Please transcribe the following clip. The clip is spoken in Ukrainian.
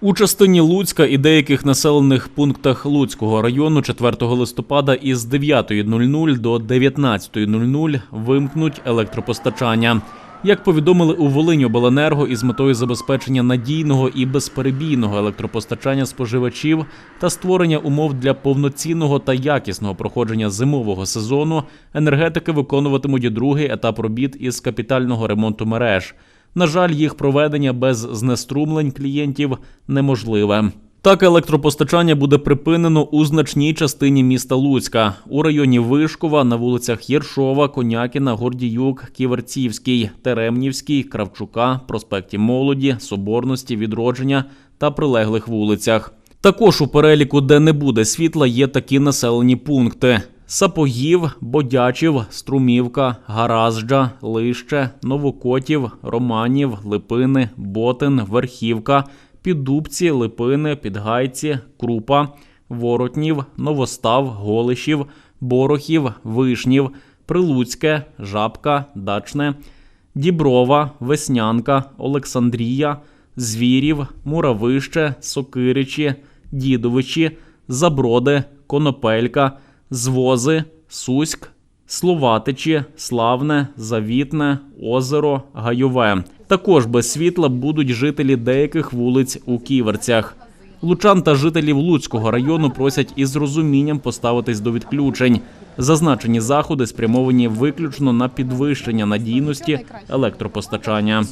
У частині Луцька і деяких населених пунктах Луцького району 4 листопада із 9.00 до 19.00 вимкнуть електропостачання. Як повідомили у Волиньобленерго із метою забезпечення надійного і безперебійного електропостачання споживачів та створення умов для повноцінного та якісного проходження зимового сезону, енергетики виконуватимуть другий етап робіт із капітального ремонту мереж. На жаль, їх проведення без знеструмлень клієнтів неможливе. Так, електропостачання буде припинено у значній частині міста Луцька у районі Вишкова на вулицях Єршова, Конякіна, Гордіюк, Ківерцівський, Теремнівський, Кравчука, проспекті Молоді, Соборності, Відродження та прилеглих вулицях. Також у переліку, де не буде світла, є такі населені пункти: Сапогів, Бодячів, Струмівка, Гаразджа, Лище, Новокотів, Романів, Липини, Ботин, Верхівка, Піддубці, Липини, Підгайці, Крупа, Воротнів, Новостав, Голишів, Борохів, Вишнів, Прилуцьке, Жабка, Дачне, Діброва, Веснянка, Олександрія, Звірів, Муравище, Сокиричі, Дідовичі, Заброди, Конопелька, Звози, Суськ, Словатичі, Славне, Завітне, Озеро, Гайове. Також без світла будуть жителі деяких вулиць у Ківерцях. Лучан та жителів Луцького району просять із розумінням поставитись до відключень. Зазначені заходи спрямовані виключно на підвищення надійності електропостачання.